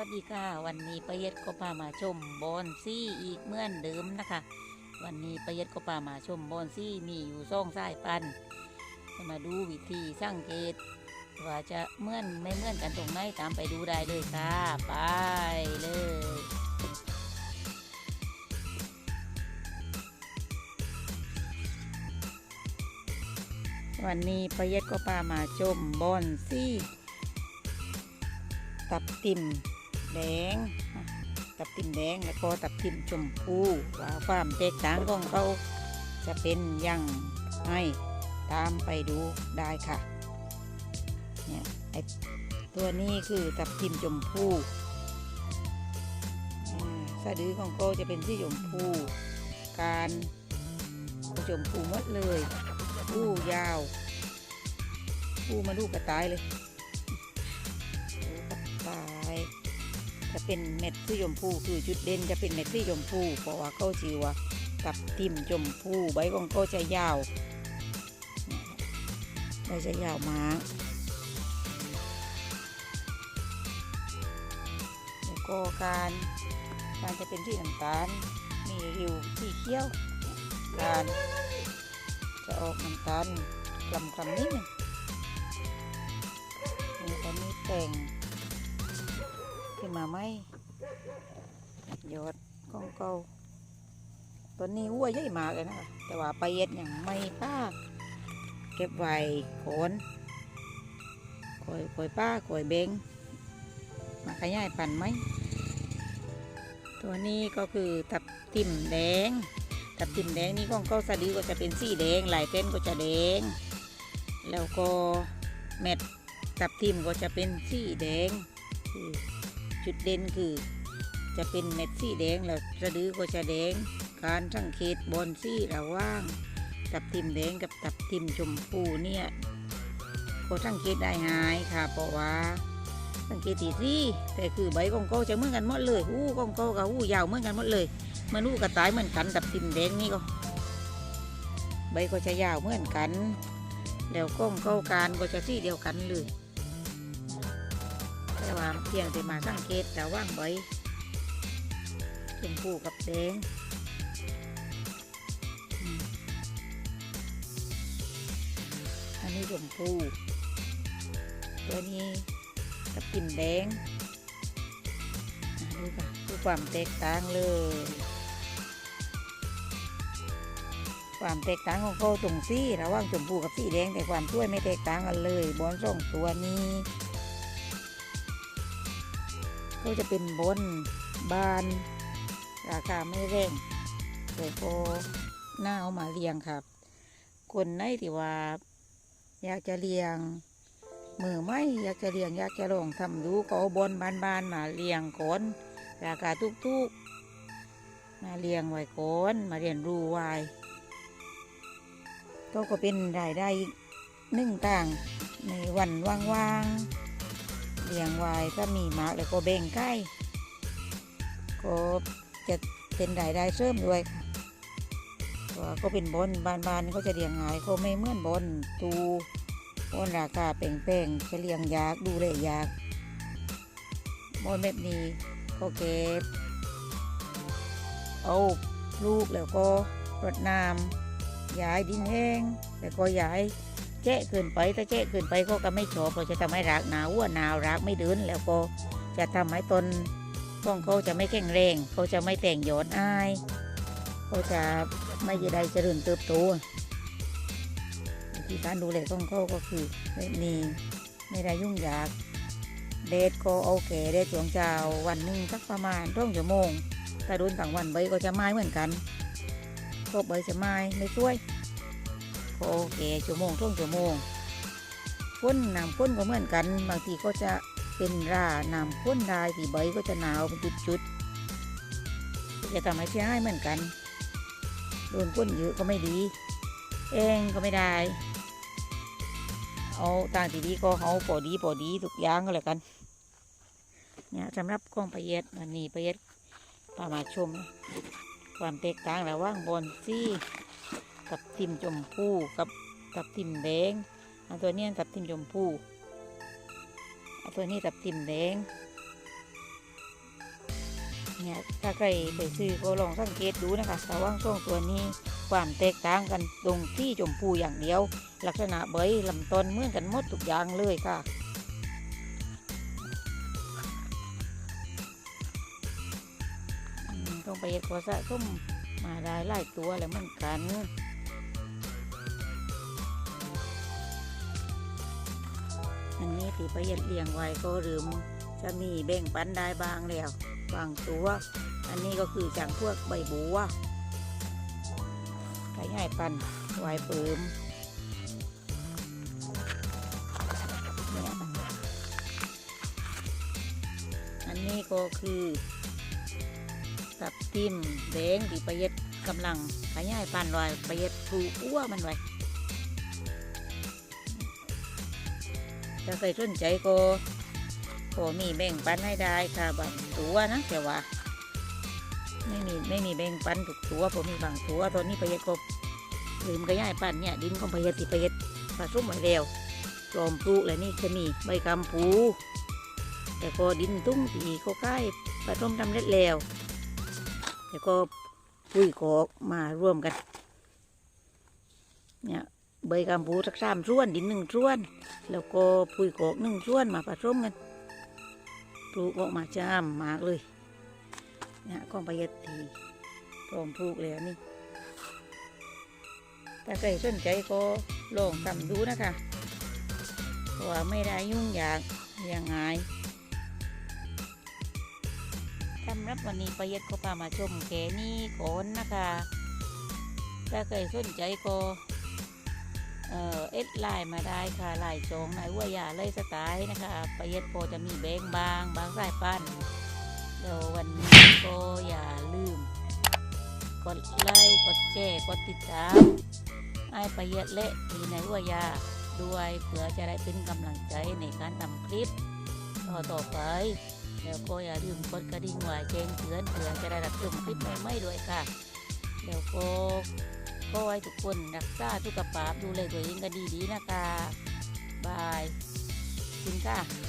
วัสดีค่ะ วันนี้ประเย็ดก็พามาชมบอนซี่อีกเหมือนเดิมนะคะ วันนี้ประเย็ดก็พามาชมบอนซี่มีอยู่ซ่องสายพันจะมาดูวิธีสังเกตว่าจะเหมือนไม่เหมือนกันตรงไหนตามไปดูได้เลยค่ะ ไปเลยวันนี้ประเย็ดก็พามาชมบอนซี่ตับติ่ม แดง ตับติ่มแดงแล้วก็ตับติ่มชมพูว่าความแตกต่างของเขาจะเป็นอยังไงตามไปดูได้ค่ะเนี่ยไอตัวนี้คือตับติ่มชมพูอ่าสะดือของเขาจะเป็นที่ชมพู การชมพูหมดเลยผู้ยาวผู้มาลูกกระต่ายเลย จะเป็นเม็ดสีชมพูคือจุดเด่นจะเป็นเม็ดสีชมพูเพราะว่าเขาชื่อว่ากับทิมชมพูใบของเขาจะยาวใบจะยาวมากแล้วก็การการจะเป็นที่น้ำตาลมีริ้วสีเขี้ยวการจะออกน้ำตาลกลำกลำนิดนึงนี่ตอนนี้แต่ง ขึ้นมาไหมยอดของเก่าต้นนี้วัวใหญ่มากเลยนะคะแต่ว่าไปเย็ดอย่างไม่ป้าเก็บไว้โคนคอยคอยป้าคอยเบงมาขยายพันไหมตัวนี้ก็คือตับทิ่มแดง ตับทิ่มแดงนี่ของเก้าสะดือก็จะเป็นสีแดงลายเต้นก็จะแดง แล้วก็เม็ดตับทิมก็จะเป็นสีแดงคือ จุดเด่นคือ จะเป็นเม็ดสีแดงแล้วสะดือก็จะแดง การสังเกตบอนซี่ระว่างตับทิมแดงกับตับทิมชมพูเนี่ยก็สังเกตได้หายค่ะ เพราะว่าสังเกตทีที่แต่คือใบของเขาจะเหมือนกันหมดเลยหูของเขากับหูยาวเหมือนกันหมดเลยมันหูกระต่ายเหมือนกันตับทิมแดงนี่ก็ ใบก็จะยาวเหมือนกัน แล้วก้องเข้าการก็จะสีเดียวกันเลย แต่ว่าเพียงแต่มาสังเกตระว่างใบชมพูกับแดงอันนี้ชมพูตัวนี้กับกลิ่นแดงดูค่ะดูความแตกต่างเลย ความแตกต่างของเขาตรงสีระหว่างชมพูกับสีแดงแต่ความช่วยไม่แตกต่างกันเลย บอนสองตัวนี้ ก็จะเป็นบนบาน ราคาไม่แรงแต่ก็น่าเอามาเลี้ยงครับ คนไหนที่ว่า อยากจะเลี้ยงมือไม่อยากจะเลี้ยงอยากจะลองทำดูก็เอาบนบานบานมาเลี้ยงก่อนราคาทุกๆ มาเลี้ยงไว้ก่อนมาเรียนรู้ไว้ก็ก็เป็นรายได้หนึ่งต่างในวันว่างๆ เลี้ยงไว้ถ้ามีมากแล้วก็แบ่งใกล้ก็จะเป็นรายได้เสริมด้วยค่ะเพราะว่าก็เป็นบนบานบานๆเขาจะเลี้ยงง่ายเขาไม่เหมือนบนตูบอนราคาแพงๆจะเลี้ยงยากดูแลยากบอนแบบนี้ก็เก็บเอาลูกแล้วก็รดน้ำย้ายดินแห้งแล้วก็ย้าย แจ๊ะเกินไปถ้าแจ๊ะเกินไปก็ก็ไม่ชอบเราจะทำให้รากหนาววัวหนาวรากไม่เดินแล้วก็จะทำให้ต้นของเขาจะไม่แข็งแรงเขาจะไม่แต่งยอดอ้ายเขาจะไม่ได้เจริญเติบโตวิธีการดูแลของเขาก็คือแบบนี้ไม่ได้ยุ่งยากเดทก็เอาแก่เดทช่วงเช้าวันหนึ่งสักประมาณร่องชั่วโมงถ้าโดนต่างวันใบก็จะไม้เหมือนกันก็ใบจะไม้ไม่ช่วย โอเคชั่วโมงช่วงชั่วโมงพ่นน้ำพ่นก็เหมือนกัน บางทีก็จะเป็นราน้ำพ่นได้ที่ใบก็จะหนาวเป็นจุดๆจะทำให้เสียหายเหมือนกันโดนพ่นเยอะก็ไม่ดี เองก็ไม่ได้ เอาต่างที่ดีก็เอาพอดีพอดีทุกอย่างก็แล้วกันเนี่ยสำหรับกล้องประเย็ดวันนี้ประเย็ดพามาชม ความแตกต่างระหว่างบอนซี่ กับทิมชมพูกับกับทิมแดงอันตัวนี้กับทิมชมพูอันตัวนี้กับทิมแดงเนี่ยถ้าใครไปซื้อก็ลองสังเกตดูนะคะระว่างช่วงตัวนี้ความแตกต่างกันตรงที่ชมพูอย่างเดียว ลักษณะใบลำต้นเหมือนกันหมดทุกอย่างเลยค่ะต้องไปเฮ็ดขอสะสมมาได้หลายตัวแล้วเหมือนกัน อันนี้ตีประหยัดเลี้ยงไว้ก็ลืมจะมีแบ่งปันได้บางแล้วบางตัว อันนี้ก็คือจากพวกใบบัวขยายปันไว้เปิมอันนี้ก็คือตับทิมแดงที่ประหยัดกำลังขยายปันไว้ประหยัดปลูอ้วมันไว้ ถ้าใครสนใจก็ก็มีแบ่งปันให้ได้ค่ะบางตัวนะแต่ว่า ไม่มีไม่มีแบ่งปันทุกตัวผมมีบางตัวตอนนี้ประยัดก็ลืมกระย่ายปันเนี่ยดินของประยัดที่ประยัดผสมไว้แล้วปลอมปลูกแล้วนี่จะมีใบกำปูแต่ก็ดินตุ้งตีก็ใกล้ผสมทำเร็จแล้วแต่ก็ปุ๋ยกอกมารวมกันเนี่ย ใบกำปูสักสามส่วนดินหนึ่งส่วน แล้วก็ปุ๋ยกอกหนึ่งส่วนมาผสมกันปลูกออกมาจามมากเลยนี่ยก้องประหยัดทีพร้อมปลูกแล้วนี่ถ้าใครสนใจก็ลองทำดูนะคะเพราะว่าไม่ได้ยุ่งยากย่างไงสำหรับวันนี้ประหยัดก็พามาชมแค่นี้ก่อนนะคะ ถ้าใครสนใจก็ เอ่อเอ็ดไลน์มาได้ค่ะไลน์จองนวัวยาเลยสไตล์นะคะประเย็ดโพจะมีแบงบาง บางสายพันเดี๋ยววันนี้ก็อย่าลืม กดไลค์กดแชร์กดติดตามให้ประเย็ดและทีนวัวยาด้วยเพื่อจะได้เป็นกำลังใจในการทำคลิป ต่อต่อไปแล้วก็อย่าลืมกดกระดิ่งไว้แจ้งเตือนเพื่อจะได้รับชมคลิปใหม่ๆด้วยค่ะ แล้วก็ ก็ให้ทุกคนรักษาสุขภาพดูแลตัวเองกันดีๆนะคะ บายคุณค่ะ